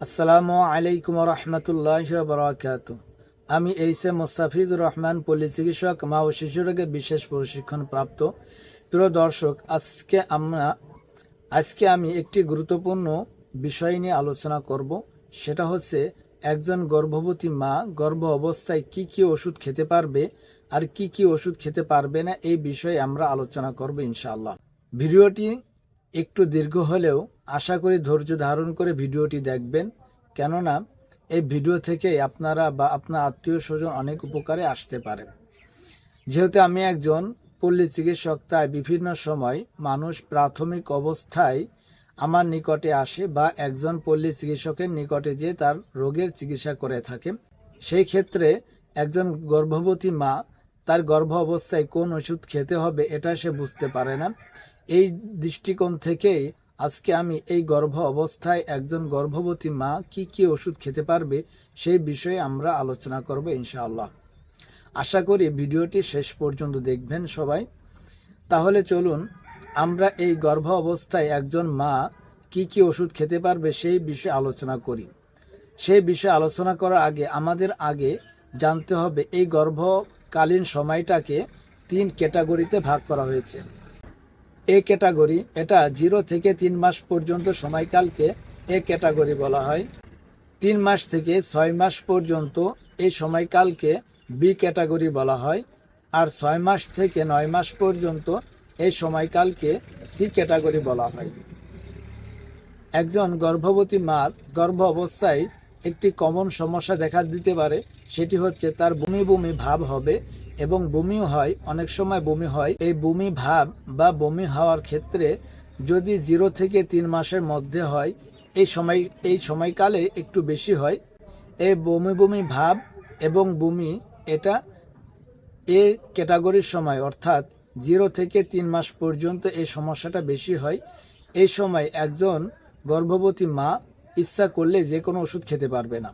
আসসালামু আলাইকুম রহমতুল্লাহ বরাকাত আমি এইসে মোস্তাফিজুর রহমান পল্লী চিকিৎসক, মা ও শিশুরোগে বিশেষ প্রশিক্ষণ প্রাপ্ত। প্রিয় দর্শক, আজকে আমরা, আজকে আমি একটি গুরুত্বপূর্ণ বিষয় নিয়ে আলোচনা করব। সেটা হচ্ছে একজন গর্ভবতী মা গর্ভ অবস্থায় কি কি ওষুধ খেতে পারবে আর কি কি ওষুধ খেতে পারবে না, এই বিষয়ে আমরা আলোচনা করব ইনশাআল্লাহ। ভিডিওটি একটু দীর্ঘ হলেও আশা করি ধৈর্য ধারণ করে ভিডিওটি দেখবেন। কেননা, এই ভিডিও থেকে আপনারা বা আপনার আত্মীয় স্বজন অনেক উপকারে আসতে পারেন যেহেতু আমি একজন পল্লী চিকিৎসক, তাই বিভিন্ন সময় মানুষ প্রাথমিক অবস্থায় আমার নিকটে আসে বা একজন পল্লী চিকিৎসকের নিকটে যে তার রোগের চিকিৎসা করে থাকে। সেই ক্ষেত্রে একজন গর্ভবতী মা তার গর্ভ অবস্থায় কোন ওষুধ খেতে হবে, এটা সে বুঝতে পারে না। এই দৃষ্টিকোণ থেকেই আজকে আমি এই গর্ভ অবস্থায় একজন গর্ভবতী মা কি কি ওষুধ খেতে পারবে সেই বিষয়ে আমরা আলোচনা করব ইনশাআল্লাহ। আশা করি ভিডিওটি শেষ পর্যন্ত দেখবেন সবাই। তাহলে চলুন, আমরা এই গর্ভ অবস্থায় একজন মা কি কি ওষুধ খেতে পারবে সেই বিষয়ে আলোচনা করি। সেই বিষয়ে আলোচনা করার আগে আমাদের আগে জানতে হবে এই গর্ভকালীন সময়টাকে তিন ক্যাটাগরিতে ভাগ করা হয়েছে। এ ক্যাটাগরি, এটা জিরো থেকে তিন মাস পর্যন্ত সময়কালকে এ ক্যাটাগরি বলা হয়। তিন মাস থেকে ছয় মাস পর্যন্ত এই সময়কালকে বি ক্যাটাগরি বলা হয় আর ছয় মাস থেকে নয় মাস পর্যন্ত এই সময়কালকে সি ক্যাটাগরি বলা হয়। একজন গর্ভবতী মার গর্ভ অবস্থায় একটি কমন সমস্যা দেখা দিতে পারে, সেটি হচ্ছে তার বমি বমি ভাব হবে এবং বমিও হয়, অনেক সময় বমি হয়। এই বমি ভাব বা বমি হওয়ার ক্ষেত্রে যদি জিরো থেকে তিন মাসের মধ্যে হয়, এই সময়, এই সময়কালে একটু বেশি হয়। এই বমি বমি ভাব এবং বমি, এটা এ ক্যাটাগরির সময়, অর্থাৎ জিরো থেকে তিন মাস পর্যন্ত এই সমস্যাটা বেশি হয়। এই সময় একজন গর্ভবতী মা ইচ্ছা করলে যে কোনো ওষুধ খেতে পারবে না।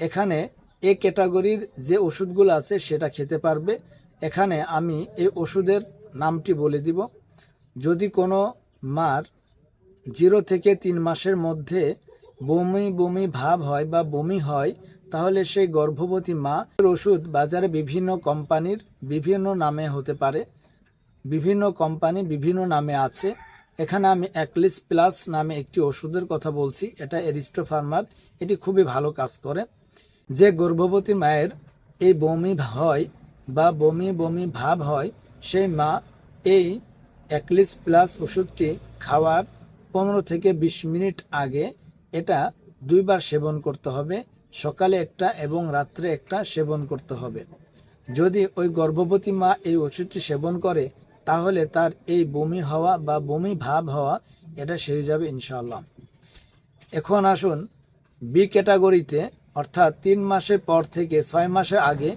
এখানে এ ক্যাটাগরির যে ওষুধগুলো আছে সেটা খেতে পারবে। এখানে আমি এই ওষুধের নামটি বলে দিব। যদি কোনো মার জিরো থেকে তিন মাসের মধ্যে বমি বমি ভাব হয় বা বমি হয়, তাহলে সেই গর্ভবতী মা ওষুধ বাজারে বিভিন্ন কোম্পানির বিভিন্ন নামে হতে পারে। বিভিন্ন কোম্পানি বিভিন্ন নামে আছে। এখানে আমি অ্যাকলিস প্লাস নামে একটি ওষুধের কথা বলছি, এটা এরিস্টো ফার্মার এটি খুবই ভালো কাজ করে। যে গর্ভবতী মায়ের এই বমি হয় বা বমি বমি ভাব হয়, সেই মা এই অ্যাকলিস প্লাস ওষুধটি খাওয়ার পনেরো থেকে বিশ মিনিট আগে এটা দুইবার সেবন করতে হবে, সকালে একটা এবং রাত্রে একটা সেবন করতে হবে। যদি ওই গর্ভবতী মা এই ওষুধটি সেবন করে তাহলে তার এই বমি হওয়া বা বমি ভাব হওয়া এটা সেরে যাবে ইনশাল্লাহ এখন আসুন বি ক্যাটাগরিতে, অর্থাৎ তিন মাসের পর থেকে ছয় মাসের আগে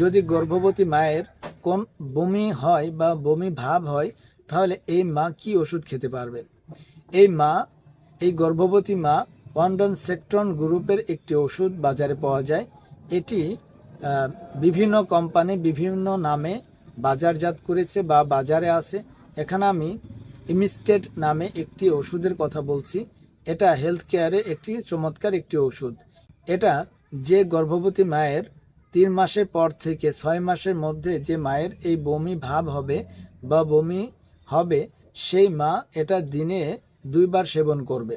যদি গর্ভবতী মায়ের কোন বমি হয় বা বমি ভাব হয়, তাহলে এই মা কি ওষুধ খেতে পারবে? এই মা, এই গর্ভবতী মা ওয়ান্ডন সেক্টন গ্রুপের একটি ওষুধ বাজারে পাওয়া যায়। এটি বিভিন্ন কোম্পানি বিভিন্ন নামে বাজারজাত করেছে বা বাজারে আছে, এখানে আমি ইমিস্টেট নামে একটি ওষুধের কথা বলছি। এটা হেলথ কেয়ারে একটি চমৎকার একটি ওষুধ। এটা যে গর্ভবতী মায়ের তিন মাসের পর থেকে ছয় মাসের মধ্যে যে মায়ের এই বমি ভাব হবে বা বমি হবে, সেই মা এটা দিনে দুইবার সেবন করবে।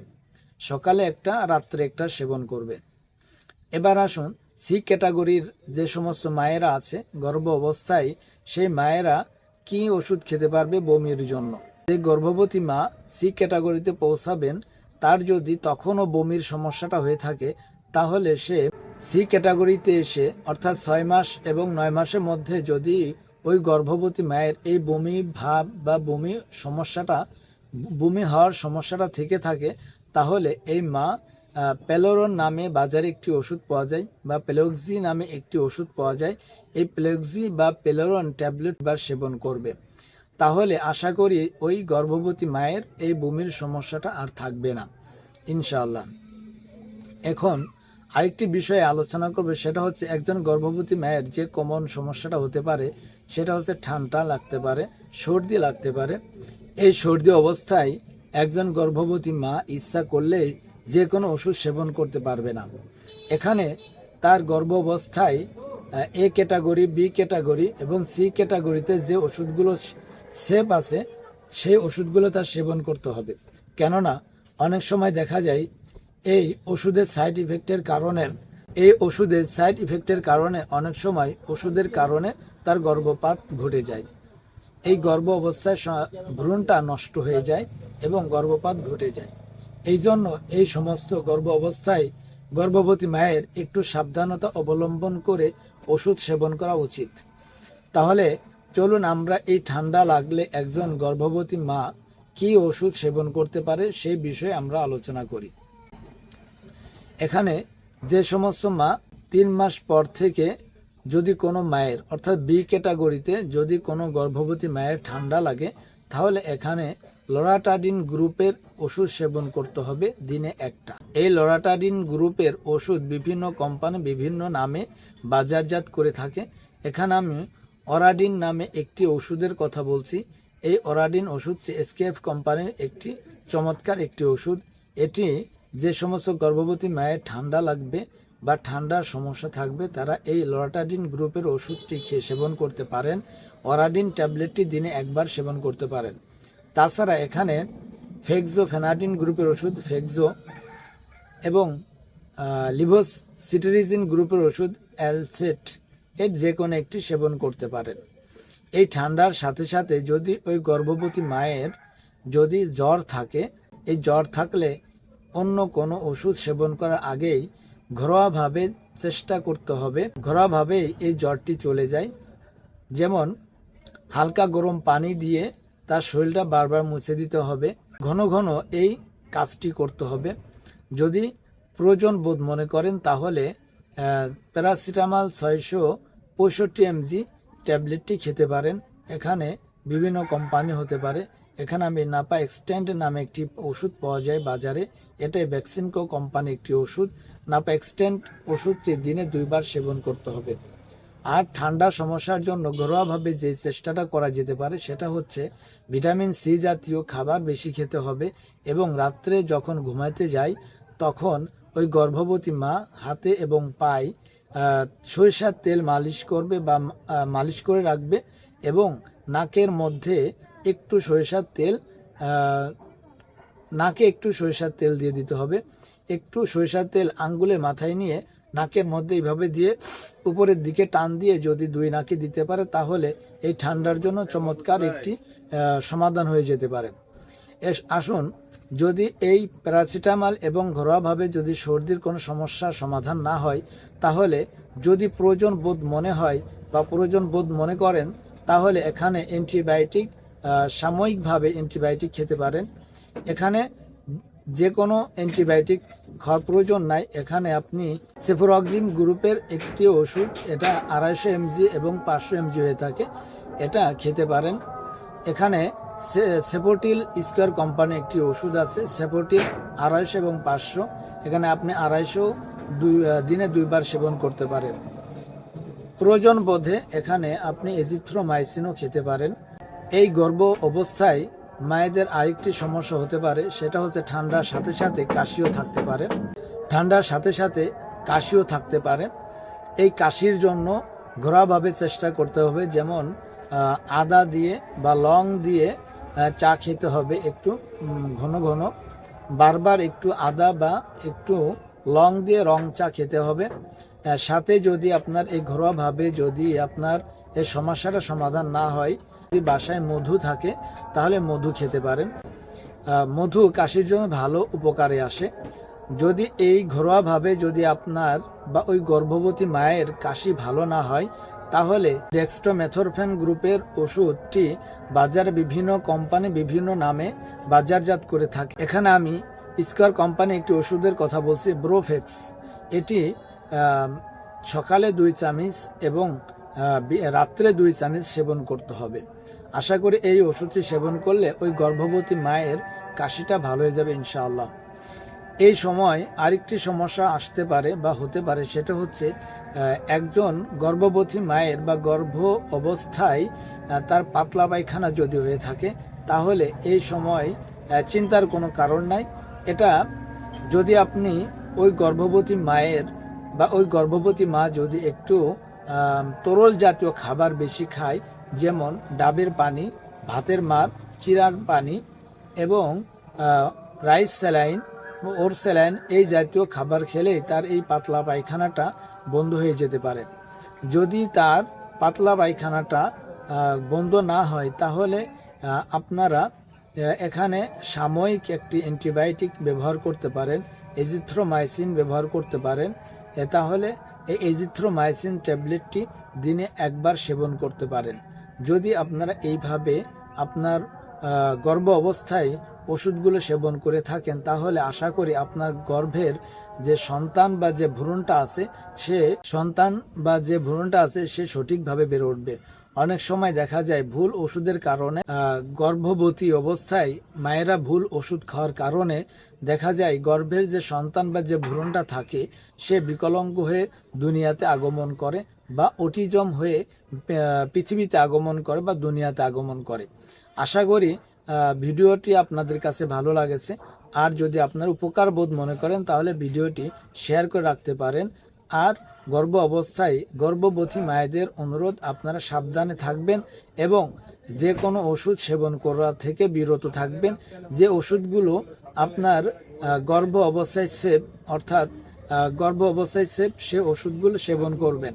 সকালে একটা, রাত্রে একটা সেবন করবে। এবার আসুন সি ক্যাটাগরির যে সমস্ত মায়েরা আছে, গর্ভ অবস্থায় সেই মায়েরা কি ওষুধ খেতে পারবে বমির জন্য? যে গর্ভবতী মা সি ক্যাটাগরিতে পৌঁছাবেন, তার যদি তখনও বমির সমস্যাটা হয়ে থাকে, তাহলে সে সি ক্যাটাগরিতে এসে, অর্থাৎ ছয় মাস এবং নয় মাসের মধ্যে যদি ওই গর্ভবতী মায়ের এই বমি ভাব বা বমি সমস্যাটা, বমি হওয়ার সমস্যাটা থেকে থাকে, তাহলে এই মা পেলোরন নামে বাজারে একটি ওষুধ পাওয়া যায় বা পেলোক্সি নামে একটি ওষুধ পাওয়া যায়। এই পেলোক্সি বা পেলোরন ট্যাবলেট বার সেবন করবে। তাহলে আশা করি ওই গর্ভবতী মায়ের এই বমির সমস্যাটা আর থাকবে না, ইনশাআল্লাহ। এখন আরেকটি বিষয়ে আলোচনা করবে, সেটা হচ্ছে একজন গর্ভবতী মায়ের যে কমন সমস্যাটা হতে পারে, সেটা হচ্ছে ঠান্ডা লাগতে পারে, সর্দি লাগতে পারে। এই সর্দি অবস্থায় একজন গর্ভবতী মা ইচ্ছা করলে যে কোনো ওষুধ সেবন করতে পারবে না। এখানে তার গর্ভাবস্থায় এ ক্যাটাগরি, বি ক্যাটাগরি এবং সি ক্যাটাগরিতে যে ওষুধগুলো সেফ আছে, সেই ওষুধগুলো তার সেবন করতে হবে। কেননা, অনেক সময় দেখা যায় এই ওষুধের সাইড ইফেক্টের কারণে, এই ওষুধের সাইড ইফেক্টের কারণে অনেক সময় ওষুধের কারণে তার গর্ভপাত ঘটে যায়। এই গর্ভ অবস্থায় ভ্রূণটা নষ্ট হয়ে যায় এবং গর্ভপাত ঘটে যায়। এই জন্য এই সমস্ত গর্ভ অবস্থায় গর্ভবতী মায়ের একটু সাবধানতা অবলম্বন করে ওষুধ সেবন করা উচিত। তাহলে চলুন আমরা এই ঠান্ডা লাগলে একজন গর্ভবতী মা কি ওষুধ সেবন করতে পারে সেই বিষয়ে আমরা আলোচনা করি। এখানে যে সমস্ত মা তিন মাস পর থেকে যদি কোনো মায়ের, অর্থাৎ বি ক্যাটাগরিতে যদি কোনো গর্ভবতী মায়ের ঠান্ডা লাগে, তাহলে এখানে লরাটাডিন গ্রুপের ওষুধ সেবন করতে হবে দিনে একটা। এই লরাটাডিন গ্রুপের ওষুধ বিভিন্ন কোম্পানি বিভিন্ন নামে বাজারজাত করে থাকে। এখানে আমি অরাডিন নামে একটি ওষুধের কথা বলছি। এই অরাডিন ওষুধটি এসকেএফ কোম্পানির একটি চমৎকার একটি ওষুধ। এটি যে সমস্ত গর্ভবতী মায়ের ঠান্ডা লাগবে বা ঠান্ডার সমস্যা থাকবে, তারা এই লরাটাডিন গ্রুপের ওষুধটি খেয়ে সেবন করতে পারেন। অরাডিন ট্যাবলেটটি দিনে একবার সেবন করতে পারেন। তাছাড়া এখানে ফেক্সো ফেনাডিন গ্রুপের ওষুধ, ফেক্সো, এবং লিভোস সিটেরিজিন গ্রুপের ওষুধ, অ্যালসেট এর যে কোনো একটি সেবন করতে পারেন। এই ঠান্ডার সাথে সাথে যদি ওই গর্ভবতী মায়ের যদি জ্বর থাকে, এই জ্বর থাকলে অন্য কোনো ওষুধ সেবন করার আগেই ঘরোয়াভাবে চেষ্টা করতে হবে। ঘরোয়াভাবেই এই জ্বরটি চলে যায়। যেমন, হালকা গরম পানি দিয়ে তার শরীরটা বারবার মুছে দিতে হবে। ঘন ঘন এই কাজটি করতে হবে। যদি প্রয়োজন বোধ মনে করেন তাহলে প্যারাসিটামল ছয়শো পঁয়ষট্টি এমজি ট্যাবলেটটি খেতে পারেন। এখানে বিভিন্ন কোম্পানি হতে পারে। এখানে আমি নাপা এক্সটেন্ড নামে একটি ওষুধ পাওয়া যায় বাজারে। এটাই ভ্যাকসিনকো কোম্পানি একটি ওষুধ। নাপা এক্সটেন্ড ওষুধটি দিনে দুইবার সেবন করতে হবে। আর ঠান্ডা সমস্যার জন্য ঘরোয়াভাবে যে চেষ্টাটা করা যেতে পারে সেটা হচ্ছে ভিটামিন সি জাতীয় খাবার বেশি খেতে হবে এবং রাত্রে যখন ঘুমাইতে যাই, তখন ওই গর্ভবতী মা হাতে এবং পায়ে সরিষার তেল মালিশ করবে বা মালিশ করে রাখবে এবং নাকের মধ্যে একটু সরিষার তেল নাকে একটু সরিষার তেল দিয়ে দিতে হবে। একটু সরিষার তেল আঙ্গুলের মাথায় নিয়ে নাকের মধ্যে এইভাবে দিয়ে উপরের দিকে টান দিয়ে যদি দুই নাকে দিতে পারে তাহলে এই ঠান্ডার জন্য চমৎকার একটি সমাধান হয়ে যেতে পারে। এস আসুন যদি এই প্যারাসিটামল এবং ঘরোয়াভাবে যদি সর্দির কোনো সমস্যার সমাধান না হয় তাহলে যদি প্রয়োজন বোধ মনে হয় বা প্রয়োজন বোধ মনে করেন তাহলে এখানে অ্যান্টিবায়োটিক সাময়িকভাবে অ্যান্টিবায়োটিক খেতে পারেন। এখানে যে কোনো অ্যান্টিবায়োটিক খাওয়ার প্রয়োজন নাই। এখানে আপনি সেফোরক্সিম গ্রুপের একটি ওষুধ, এটা আড়াইশো এমজি এবং পাঁচশো এমজি হয়ে থাকে, এটা খেতে পারেন। এখানে সেপোটিল স্কোয়ার কোম্পানি একটি ওষুধ আছে সেপোটিল আড়াইশো এবং পাঁচশো। এখানে আপনি আড়াইশো দুই দিনে দুইবার সেবন করতে পারেন। প্রয়োজন বোধে এখানে আপনি এজিথ্রোমাইসিনও খেতে পারেন। এই গর্ভ অবস্থায় মায়েদের আরেকটি সমস্যা হতে পারে, সেটা হচ্ছে ঠান্ডার সাথে সাথে কাশিও থাকতে পারে। ঠান্ডার সাথে সাথে কাশিও থাকতে পারে। এই কাশির জন্য ঘোরাভাবে চেষ্টা করতে হবে, যেমন আদা দিয়ে বা লং দিয়ে চা খেতে হবে একটু ঘন ঘন। বারবার একটু আদা বা একটু লং দিয়ে রং চা খেতে হবে। সাথে যদি আপনার এই ঘরোয়াভাবে যদি আপনার এই সমস্যাটা সমাধান না হয় যদি বাসায় মধু থাকে, তাহলে মধু খেতে পারেন। মধু কাশির জন্য ভালো উপকারে আসে। যদি এই ঘরোয়াভাবে যদি আপনার বা ওই গর্ভবতী মায়ের কাশি ভালো না হয়, তাহলে ডেক্সট্রোমেথরফেন গ্রুপের ওষুধটি বাজারে বিভিন্ন কোম্পানি বিভিন্ন নামে বাজারজাত করে থাকে। এখানে আমি স্কয়ার কোম্পানি একটি ওষুধের কথা বলছি ব্রোফেক্স এটি সকালে দুই চামিচ এবং রাত্রে দুই চামিচ সেবন করতে হবে। আশা করি এই ওষুধটি সেবন করলে ওই গর্ভবতী মায়ের কাশিটা ভালো হয়ে যাবে ইনশাআল্লাহ। এই সময় আরেকটি সমস্যা আসতে পারে বা হতে পারে, সেটা হচ্ছে একজন গর্ভবতী মায়ের বা গর্ভ অবস্থায় তার পাতলা পায়খানা যদি হয়ে থাকে, তাহলে এই সময় চিন্তার কোনো কারণ নাই। এটা যদি আপনি ওই গর্ভবতী মায়ের বা ওই গর্ভবতী মা যদি একটু তরল জাতীয় খাবার বেশি খায়, যেমন ডাবের পানি, ভাতের মার, চিরার পানি এবং রাইস স্যালাইন ওর স্যালাইন এই জাতীয় খাবার খেলেই তার এই পাতলা পায়খানাটা বন্ধ হয়ে যেতে পারে। যদি তার পাতলা পায়খানাটা বন্ধ না হয়, তাহলে আপনারা এখানে সাময়িক একটি অ্যান্টিবায়োটিক ব্যবহার করতে পারেন, এজিথ্রোমাইসিন ব্যবহার করতে পারেন তাহলে এই এজিথ্রোমাইসিন ট্যাবলেটটি দিনে একবার সেবন করতে পারেন। যদি আপনারা এইভাবে আপনার গর্ভ অবস্থায় ওষুধগুলো সেবন করে থাকেন, তাহলে আশা করি আপনার গর্ভের যে সন্তান বা যে ভ্রূণটা আছে, সে সন্তান বা যে ভ্রূণটা আছে, সে সঠিকভাবে বেড়ে উঠবে। অনেক সময় দেখা যায় ভুল ওষুধের কারণে গর্ভবতী অবস্থায় মায়েরা ভুল ওষুধ খাওয়ার কারণে দেখা যায় গর্ভের যে সন্তান বা যে ভ্রূণটা থাকে, সে বিকলাঙ্গ হয়ে দুনিয়াতে আগমন করে বা অটিজম হয়ে পৃথিবীতে আগমন করে বা দুনিয়াতে আগমন করে। আশা করি ভিডিওটি আপনাদের কাছে ভালো লাগেছে, আর যদি আপনার উপকার বোধ মনে করেন, তাহলে ভিডিওটি শেয়ার করে রাখতে পারেন। আর গর্ভ অবস্থায় গর্ভবতী মায়েদের অনুরোধ, আপনারা সাবধানে থাকবেন এবং যে কোনো ওষুধ সেবন করা থেকে বিরত থাকবেন। যে ওষুধগুলো আপনার গর্ভ অবস্থায় সেভ অর্থাৎ গর্ভ অবস্থায় সেভ সে ওষুধগুলো সেবন করবেন।